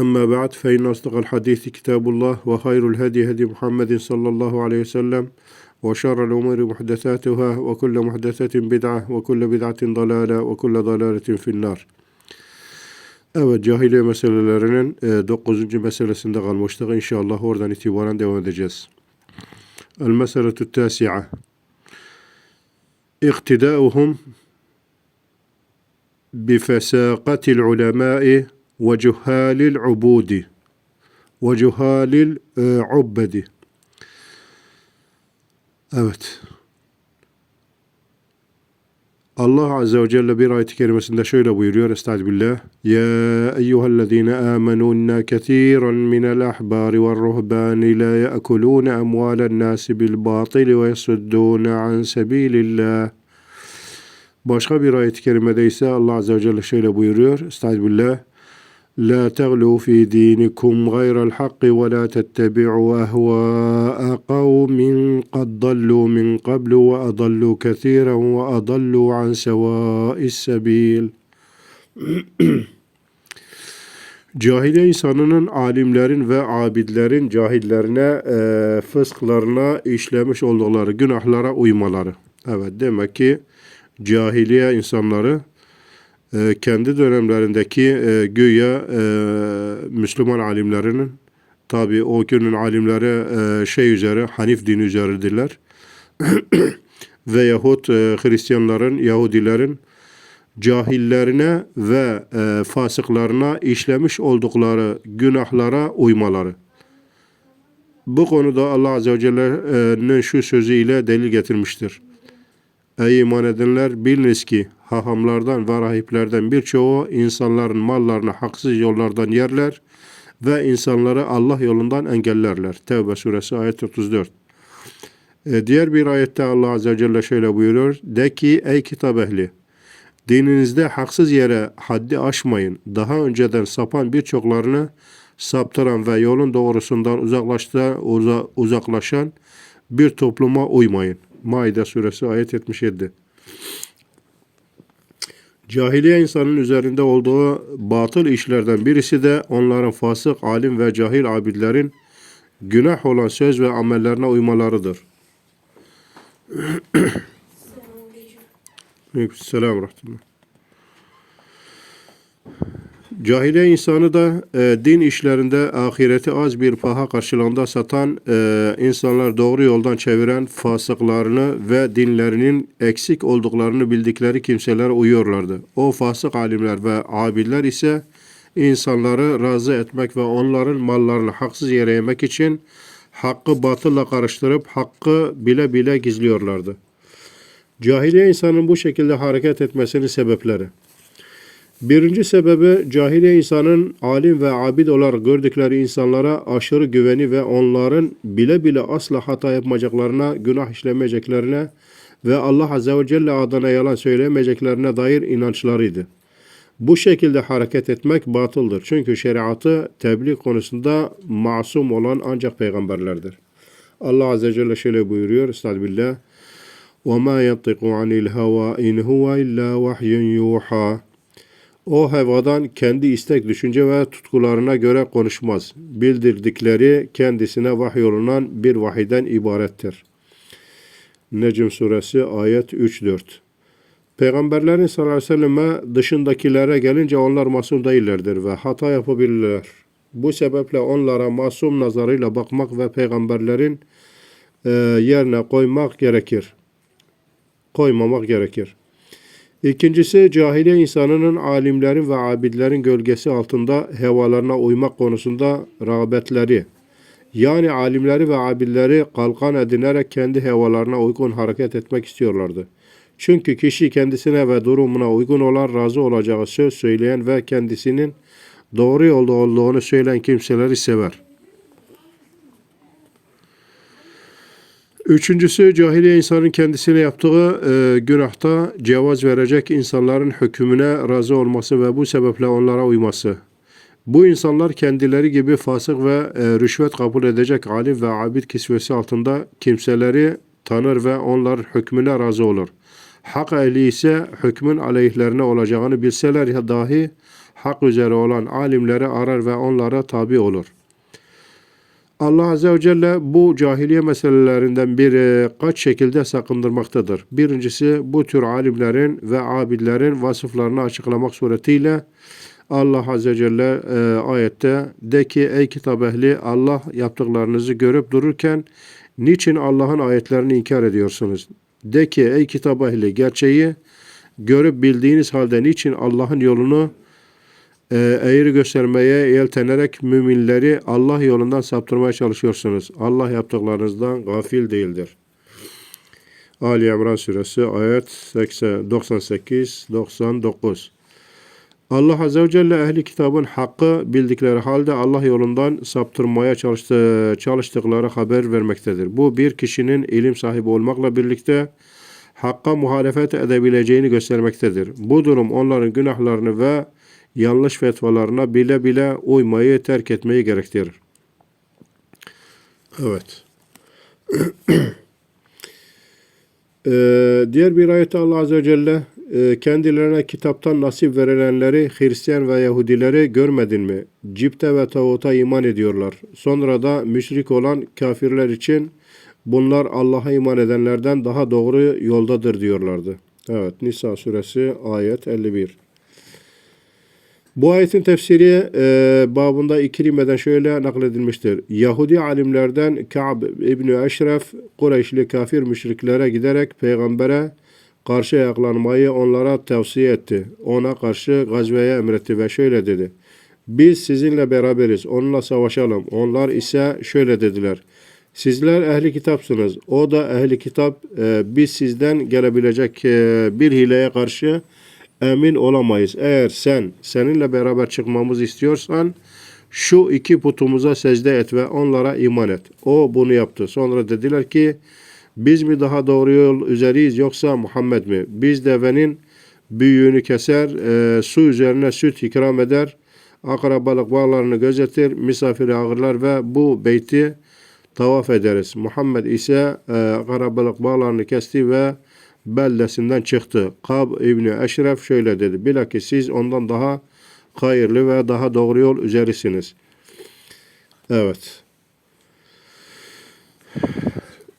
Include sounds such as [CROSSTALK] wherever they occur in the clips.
أما بعد فإن أصدق الحديث كتاب الله وخير الهدي هدي محمد صلى الله عليه وسلم وشر الأمور محدثاتها وكل محدثة بدعة وكل بدعة ضلالة وكل ضلالة في النار Evet cahiliye meselelerinin e, 9. meselesinde kalmıştık. İnşallah oradan itibaren devam edeceğiz. El meseletü tasi'a اقتداؤهم ve cuhalil ubudi ve cuhalil e, ubbedi. Evet. Allah Azze ve Celle bir ayet-i kerimesinde şöyle buyuruyor. Estağfirullah. Ya eyyühellezine amenu inna ketiren minel ahbari ve ruhbani la ye'kulune emvalen nasi bil batili ve yasuddune an sebilillah. Başka bir ayet-i kerimede ise Allah Azze ve Celle şöyle buyuruyor. Estağfirullah. لا تغلوا في دينكم غير الحق ولا تتبعوا أهواء قوم قد ضلوا من قبل وأضلوا كثيرا وأضلوا عن سواء السبيل Cahiliye insanının alimlerin ve abidlerin cahillerine, e, fısklarına işlemiş oldukları günahlara uymaları. Evet demek ki cahiliye insanları e, kendi dönemlerindeki e, güya e, Müslüman alimlerinin tabi o günün alimleri e, şey üzere Hanif dini üzeridirler. [CLEARS THROAT] Veyahut e, Hristiyanların, Yahudilerin cahillerine ve e, fasıklarına işlemiş oldukları günahlara uymaları. Bu konuda Allah Azze ve Celle'nin şu sözüyle delil getirmiştir. Ey iman edenler biliniz ki hahamlardan ve rahiplerden birçoğu insanların mallarını haksız yollardan yerler ve insanları Allah yolundan engellerler. Tevbe suresi ayet 34. E, diğer bir ayette Allah Azze ve Celle şöyle buyuruyor. De ki ey kitap ehli dininizde haksız yere haddi aşmayın. Daha önceden sapan birçoklarını saptıran ve yolun doğrusundan uzaklaşan bir topluma uymayın. Maide suresi ayet 77. Cahiliye insanın üzerinde olduğu batıl işlerden birisi de onların fasık, alim ve cahil abidlerin günah olan söz ve amellerine uymalarıdır. [CLEARS THROAT] Selam rahmetullah. Cahiliye insanı da e, din işlerinde ahireti az bir paha karşılığında satan e, insanlar doğru yoldan çeviren fasıklarını ve dinlerinin eksik olduklarını bildikleri kimselere uyuyorlardı. O fasık alimler ve abidler ise insanları razı etmek ve onların mallarını haksız yere yemek için hakkı batılla karıştırıp hakkı bile bile gizliyorlardı. Cahiliye insanın bu şekilde hareket etmesinin sebepleri Birinci sebebi cahiliye insanın alim ve abid olarak gördükleri insanlara aşırı güveni ve onların bile bile asla hata yapmayacaklarına, günah işlemeyeceklerine ve Allah Azze ve Celle adına yalan söylemeyeceklerine dair inançlarıydı. Bu şekilde hareket etmek batıldır. Çünkü şeriatı tebliğ konusunda masum olan ancak peygamberlerdir. Allah Azze ve Celle şöyle buyuruyor. Estağfirullah. وَمَا يَنْطِقُ عَنِ الْهَوَى اِنْ هُوَ اِلَّا وَحْيٌ يُوحَى o hayvadan kendi istek, düşünce ve tutkularına göre konuşmaz. Bildirdikleri kendisine vahyolunan bir vahiden ibarettir. Necm suresi ayet 3-4 Peygamberlerin sallallahu aleyhi ve selleme dışındakilere gelince onlar masum değillerdir ve hata yapabilirler. Bu sebeple onlara masum nazarıyla bakmak ve peygamberlerin e, yerine koymak gerekir. Koymamak gerekir. İkincisi cahiliye insanının alimlerin ve abidlerin gölgesi altında hevalarına uymak konusunda rağbetleri. Yani alimleri ve abidleri kalkan edinerek kendi hevalarına uygun hareket etmek istiyorlardı. Çünkü kişi kendisine ve durumuna uygun olan razı olacağı söz söyleyen ve kendisinin doğru yolda olduğunu söyleyen kimseleri sever. Üçüncüsü cahiliye insanın kendisine yaptığı e, günahta cevaz verecek insanların hükmüne razı olması ve bu sebeple onlara uyması. Bu insanlar kendileri gibi fasık ve e, rüşvet kabul edecek alim ve abid kisvesi altında kimseleri tanır ve onlar hükmüne razı olur. Hak ehli ise hükmün aleyhlerine olacağını bilseler dahi hak üzere olan alimleri arar ve onlara tabi olur. Allah Azze ve Celle bu cahiliye meselelerinden bir kaç şekilde sakındırmaktadır. Birincisi bu tür alimlerin ve abidlerin vasıflarını açıklamak suretiyle Allah Azze ve Celle e, ayette de ki ey kitap ehli Allah yaptıklarınızı görüp dururken niçin Allah'ın ayetlerini inkar ediyorsunuz? De ki ey kitap ehli gerçeği görüp bildiğiniz halde niçin Allah'ın yolunu eğri göstermeye yeltenerek müminleri Allah yolundan saptırmaya çalışıyorsunuz. Allah yaptıklarınızdan gafil değildir. Ali İmran suresi ayet 98-99 Allah Azze ve Celle ehli kitabın hakkı bildikleri halde Allah yolundan saptırmaya çalıştı, çalıştıkları haber vermektedir. Bu bir kişinin ilim sahibi olmakla birlikte hakka muhalefet edebileceğini göstermektedir. Bu durum onların günahlarını ve yanlış fetvalarına bile bile uymayı terk etmeyi gerektirir. Evet. [CLEARS THROAT] Ee, diğer bir ayette Allah Azze ve Celle e, kendilerine kitaptan nasip verilenleri Hristiyan ve Yahudileri görmedin mi? Cipte ve tağuta iman ediyorlar. Sonra da müşrik olan kafirler için bunlar Allah'a iman edenlerden daha doğru yoldadır diyorlardı. Evet Nisa suresi ayet 51. Bu ayetin tefsiri e, babında İkrime'den şöyle nakledilmiştir. Yahudi alimlerden Ka'b İbni Eşref Kureyşli kafir müşriklere giderek peygambere karşı ayaklanmayı onlara tavsiye etti. Ona karşı gazveye emretti ve şöyle dedi. Biz sizinle beraberiz, onunla savaşalım. Onlar ise şöyle dediler. Sizler ehli kitapsınız. O da ehli kitap. E, biz sizden gelebilecek e, bir hileye karşı emin olamayız. Eğer sen seninle beraber çıkmamızı istiyorsan şu iki putumuza secde et ve onlara iman et. O bunu yaptı. Sonra dediler ki biz mi daha doğru yol üzeriyiz yoksa Muhammed mi? Biz devenin büyüğünü keser, e, su üzerine süt ikram eder, akrabalık bağlarını gözetir, misafiri ağırlar ve bu beyti tavaf ederiz. Muhammed ise e, akrabalık bağlarını kesti ve beldesinden çıktı. Kab İbni Eşref şöyle dedi. Bilakis siz ondan daha hayırlı ve daha doğru yol üzerisiniz. Evet.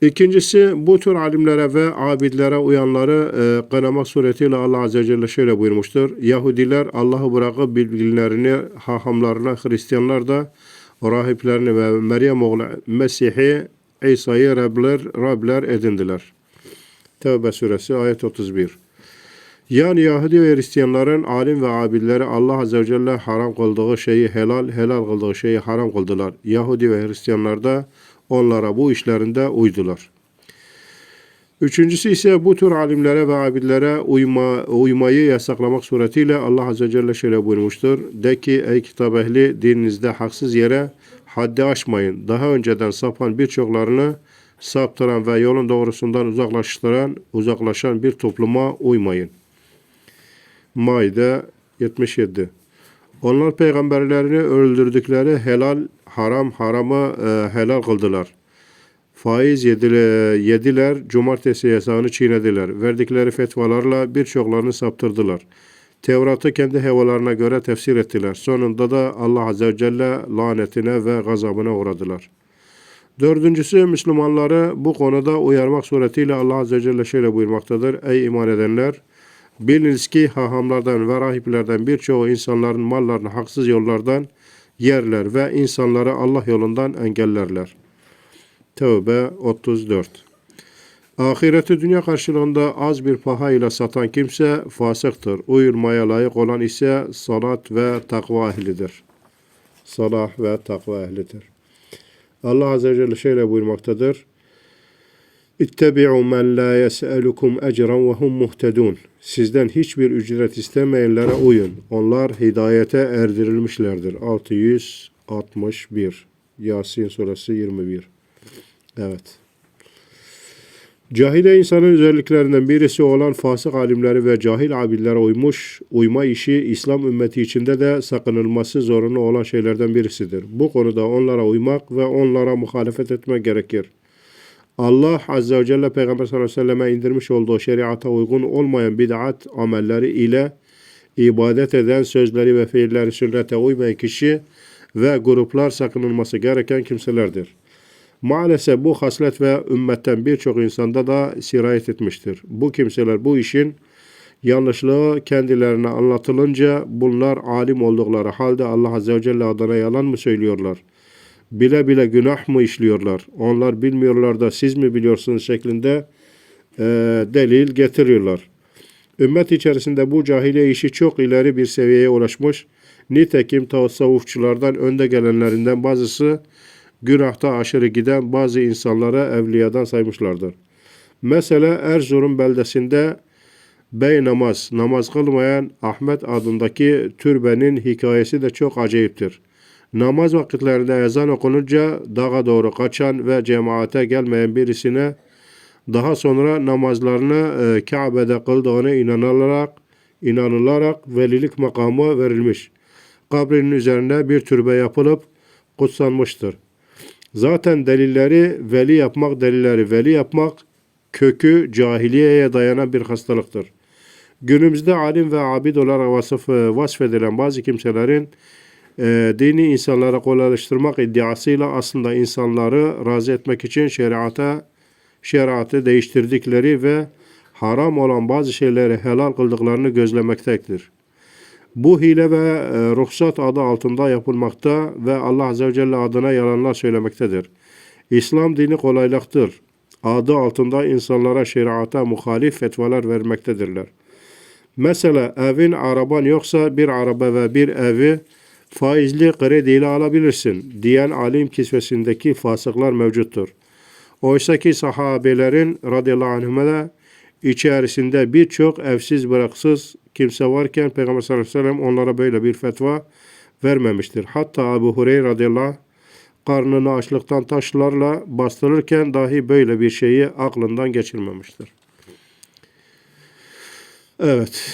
İkincisi bu tür alimlere ve abidlere uyanları e, kınamak suretiyle Allah Azze ve Celle şöyle buyurmuştur. Yahudiler Allah'ı bırakıp birbirlerini, hahamlarına, Hristiyanlar da rahiplerini ve Meryem oğlu Mesih'i İsa'yı Rabler, Rabler edindiler. Tevbe suresi ayet 31. Yani Yahudi ve Hristiyanların alim ve abilleri Allah Azze ve Celle haram kıldığı şeyi helal, helal kıldığı şeyi haram kıldılar. Yahudi ve Hristiyanlar da onlara bu işlerinde uydular. Üçüncüsü ise bu tür alimlere ve abidlere uyma, uymayı yasaklamak suretiyle Allah Azze ve Celle şöyle buyurmuştur. De ki ey kitap ehli dininizde haksız yere haddi aşmayın. Daha önceden sapan birçoklarını saptıran ve yolun doğrusundan uzaklaştıran, uzaklaşan bir topluma uymayın. Maide 77 Onlar peygamberlerini öldürdükleri helal, haram, haramı e, helal kıldılar. Faiz yediler, yediler, cumartesi yasağını çiğnediler. Verdikleri fetvalarla birçoklarını saptırdılar. Tevrat'ı kendi hevalarına göre tefsir ettiler. Sonunda da Allah Azze ve Celle lanetine ve gazabına uğradılar. Dördüncüsü Müslümanları bu konuda uyarmak suretiyle Allah Azze ve Celle şöyle buyurmaktadır. Ey iman edenler! Biliniz ki hahamlardan ve rahiplerden birçoğu insanların mallarını haksız yollardan yerler ve insanları Allah yolundan engellerler. Tevbe 34 Ahireti dünya karşılığında az bir paha ile satan kimse fasıktır. Uyulmaya layık olan ise salat ve takva ehlidir. Salah ve takva ehlidir. Allah Azze ve Celle şöyle buyurmaktadır. İttebi'u men la yes'elukum ecran ve hum. Sizden hiçbir ücret istemeyenlere uyun. Onlar hidayete erdirilmişlerdir. 661 Yasin suresi 21 Evet. Cahile insanın özelliklerinden birisi olan fasık alimleri ve cahil abidlere uymuş, uyma işi İslam ümmeti içinde de sakınılması zorunlu olan şeylerden birisidir. Bu konuda onlara uymak ve onlara muhalefet etmek gerekir. Allah Azze ve Celle Peygamber sallallahu aleyhi ve selleme indirmiş olduğu şeriata uygun olmayan bid'at amelleri ile ibadet eden sözleri ve fiilleri sünnete uymayan kişi ve gruplar sakınılması gereken kimselerdir. Maalesef bu haslet ve ümmetten birçok insanda da sirayet etmiştir. Bu kimseler bu işin yanlışlığı kendilerine anlatılınca bunlar alim oldukları halde Allah Azze ve Celle adına yalan mı söylüyorlar? Bile bile günah mı işliyorlar? Onlar bilmiyorlar da siz mi biliyorsunuz şeklinde e, delil getiriyorlar. Ümmet içerisinde bu cahiliye işi çok ileri bir seviyeye ulaşmış. Nitekim tasavvufçulardan önde gelenlerinden bazısı günahta aşırı giden bazı insanlara evliyadan saymışlardır. Mesela Erzurum beldesinde bey namaz, namaz kılmayan Ahmet adındaki türbenin hikayesi de çok acayiptir. Namaz vakitlerinde ezan okununca dağa doğru kaçan ve cemaate gelmeyen birisine daha sonra namazlarını e, Kabe'de kıldığını inanılarak, inanılarak velilik makamı verilmiş. Kabrinin üzerine bir türbe yapılıp kutsanmıştır. Zaten delilleri veli yapmak, delilleri veli yapmak kökü cahiliyeye dayanan bir hastalıktır. Günümüzde alim ve abid olarak vasıf, vasfedilen bazı kimselerin e, dini insanlara kolaylaştırmak iddiasıyla aslında insanları razı etmek için şeriata şeriatı değiştirdikleri ve haram olan bazı şeyleri helal kıldıklarını gözlemektedir. Bu hile ve e, ruhsat adı altında yapılmakta ve Allah Azze ve Celle adına yalanlar söylemektedir. İslam dini kolaylıktır. Adı altında insanlara şeriata muhalif fetvalar vermektedirler. Mesela evin araban yoksa bir araba ve bir evi faizli krediyle alabilirsin diyen alim kisvesindeki fasıklar mevcuttur. Oysa ki sahabelerin radıyallahu anhüme içerisinde birçok evsiz bıraksız kimse varken Peygamber sallallahu aleyhi ve sellem onlara böyle bir fetva vermemiştir. Hatta Ebu Hureyre radıyallahu anh, karnını açlıktan taşlarla bastırırken dahi böyle bir şeyi aklından geçirmemiştir. Evet.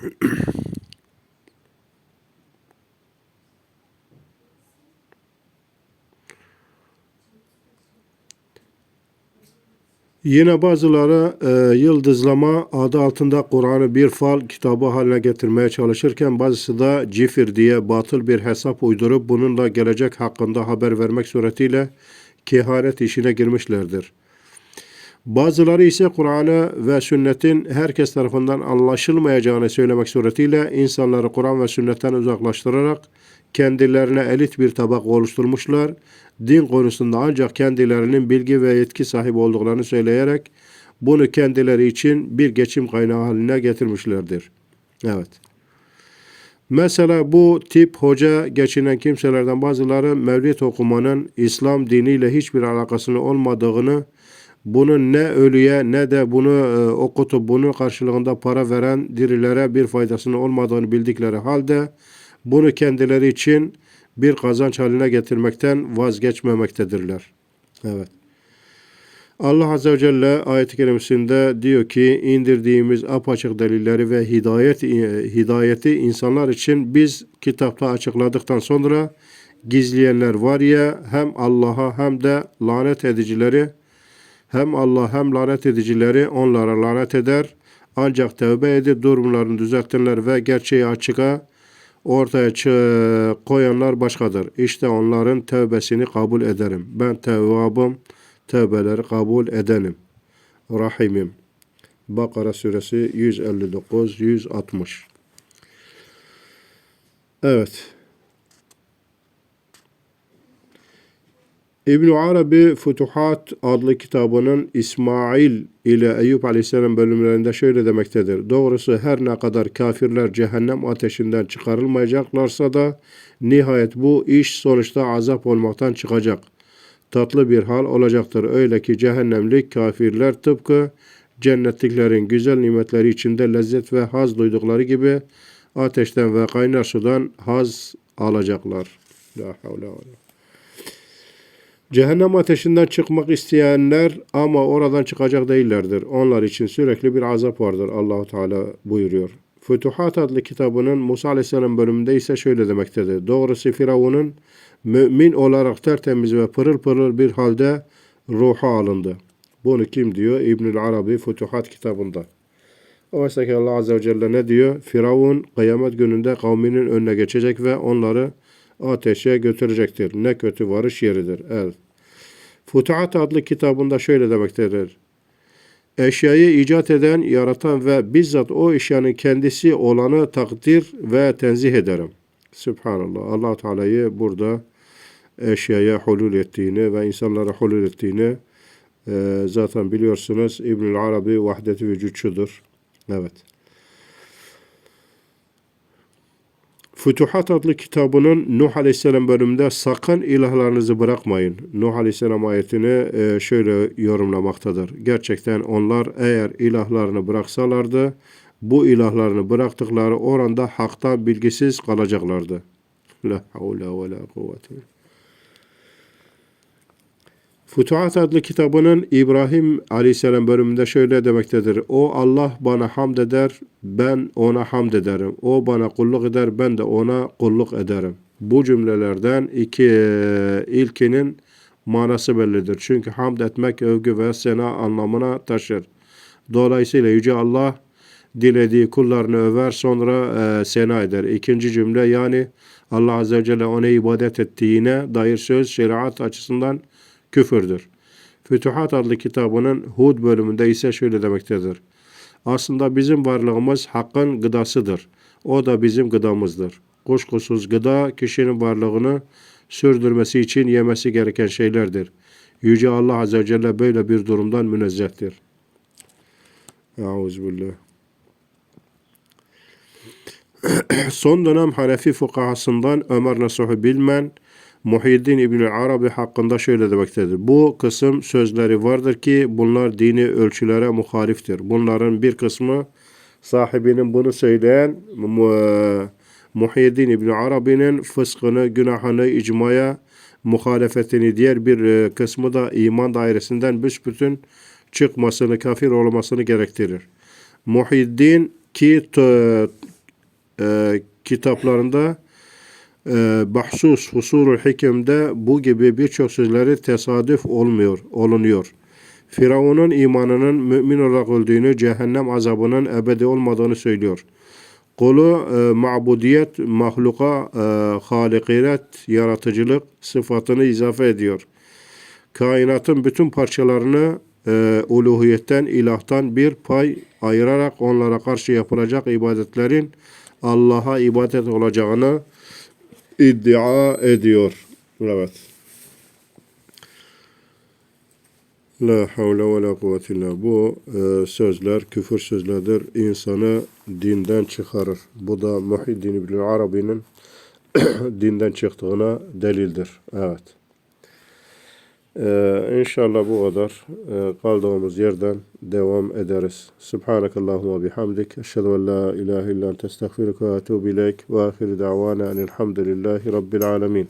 [CLEARS THROAT] Yine bazıları e, yıldızlama adı altında Kur'an'ı bir fal kitabı haline getirmeye çalışırken bazısı da cifir diye batıl bir hesap uydurup bununla gelecek hakkında haber vermek suretiyle kehanet işine girmişlerdir. Bazıları ise Kur'an'ı ve sünnetin herkes tarafından anlaşılmayacağını söylemek suretiyle insanları Kur'an ve sünnetten uzaklaştırarak kendilerine elit bir tabak oluşturmuşlar. Din konusunda ancak kendilerinin bilgi ve yetki sahibi olduklarını söyleyerek bunu kendileri için bir geçim kaynağı haline getirmişlerdir. Evet. Mesela bu tip hoca geçinen kimselerden bazıları mevlid okumanın İslam diniyle hiçbir alakasının olmadığını, bunun ne ölüye ne de bunu e, okutup bunun karşılığında para veren dirilere bir faydasının olmadığını bildikleri halde bunu kendileri için bir kazanç haline getirmekten vazgeçmemektedirler. Evet. Allah Azze ve Celle ayet-i kerimesinde diyor ki indirdiğimiz apaçık delilleri ve hidayet hidayeti insanlar için biz kitapta açıkladıktan sonra gizleyenler var ya hem Allah'a hem de lanet edicileri hem Allah hem lanet edicileri onlara lanet eder. Ancak tevbe edip durumlarını düzeltenler ve gerçeği açığa ortaya koyanlar başkadır. İşte onların tevbesini kabul ederim. Ben tevvabım, tevbeleri kabul edenim. Rahimim. Bakara suresi 159-160 Evet. İbn Arabi Futuhat adlı kitabının İsmail ile Eyüp Aleyhisselam bölümlerinde şöyle demektedir. Doğrusu her ne kadar kafirler cehennem ateşinden çıkarılmayacaklarsa da nihayet bu iş sonuçta azap olmaktan çıkacak. Tatlı bir hal olacaktır. Öyle ki cehennemlik kafirler tıpkı cennetliklerin güzel nimetleri içinde lezzet ve haz duydukları gibi ateşten ve kaynar sudan haz alacaklar. La havle ve Cehennem ateşinden çıkmak isteyenler ama oradan çıkacak değillerdir. Onlar için sürekli bir azap vardır. Allahu Teala buyuruyor. Fütuhat adlı kitabının Musa Aleyhisselam bölümünde ise şöyle demektedir. Doğrusu Firavun'un mümin olarak tertemiz ve pırıl pırıl bir halde ruha alındı. Bunu kim diyor? İbnül Arabi Fütuhat kitabında. Oysa ki Allah Azze ve Celle ne diyor? Firavun kıyamet gününde kavminin önüne geçecek ve onları ateşe götürecektir. Ne kötü varış yeridir. Evet. Futuhat adlı kitabında şöyle demektedir. Eşyayı icat eden, yaratan ve bizzat o eşyanın kendisi olanı takdir ve tenzih ederim. Subhanallah. allah Teala'yı burada eşyaya hulul ettiğini ve insanlara hulul ettiğini e, zaten biliyorsunuz İbnül Arabi vahdet-i vücutçudur. Evet. Fütuhat adlı kitabının Nuh Aleyhisselam bölümünde sakın ilahlarınızı bırakmayın. Nuh Aleyhisselam ayetini e, şöyle yorumlamaktadır. Gerçekten onlar eğer ilahlarını bıraksalardı bu ilahlarını bıraktıkları oranda haktan bilgisiz kalacaklardı. La havle ve la kuvvete. Futuhat adlı kitabının İbrahim Aleyhisselam bölümünde şöyle demektedir. O Allah bana hamd eder, ben ona hamd ederim. O bana kulluk eder, ben de ona kulluk ederim. Bu cümlelerden iki ilkinin manası bellidir. Çünkü hamd etmek övgü ve sena anlamına taşır. Dolayısıyla Yüce Allah dilediği kullarını över sonra e, sena eder. İkinci cümle yani Allah Azze ve Celle ona ibadet ettiğine dair söz şeriat açısından küfürdür. Fütuhat adlı kitabının Hud bölümünde ise şöyle demektedir. Aslında bizim varlığımız hakkın gıdasıdır. O da bizim gıdamızdır. Kuşkusuz gıda kişinin varlığını sürdürmesi için yemesi gereken şeylerdir. Yüce Allah Azze ve Celle böyle bir durumdan münezzehtir. Euzubillah. [CLEARS THROAT] Son dönem Hanefi fukahasından Ömer Nasuh Bilmen, Muhyiddin İbn Arabi hakkında şöyle demektedir. Bu kısım sözleri vardır ki bunlar dini ölçülere muhaliftir. Bunların bir kısmı sahibinin bunu söyleyen Muhyiddin İbn Arabi'nin fıskını, günahını, icmaya muhalefetini diğer bir e, kısmı da iman dairesinden büsbütün çıkmasını, kafir olmasını gerektirir. Muhyiddin ki e, kitaplarında Bahsus Husurul Hikem'de bu gibi birçok sözleri tesadüf olmuyor, olunuyor. Firavun'un imanının mümin olarak öldüğünü, cehennem azabının ebedi olmadığını söylüyor. Kolu e, ma'budiyet, mahluka, e, halikiret, yaratıcılık sıfatını izafe ediyor. Kainatın bütün parçalarını e, uluhiyetten, ilahtan bir pay ayırarak onlara karşı yapılacak ibadetlerin Allah'a ibadet olacağını iddia ediyor. Evet. La havle ve la kuvvete illa. Bu e, sözler küfür sözlerdir. İnsanı dinden çıkarır. Bu da Muhiddin İbn Arabi'nin [CLEARS THROAT] dinden çıktığına delildir. Evet. Ee, inşallah bu kadar. Ee, kaldığımız yerden devam ederiz. Subhanakallahumma bihamdik. Eşhedü en la ilahe illa ente estağfiruke ve etûbü ileyk. Ve ahiru davana enilhamdülillahi rabbil alemin.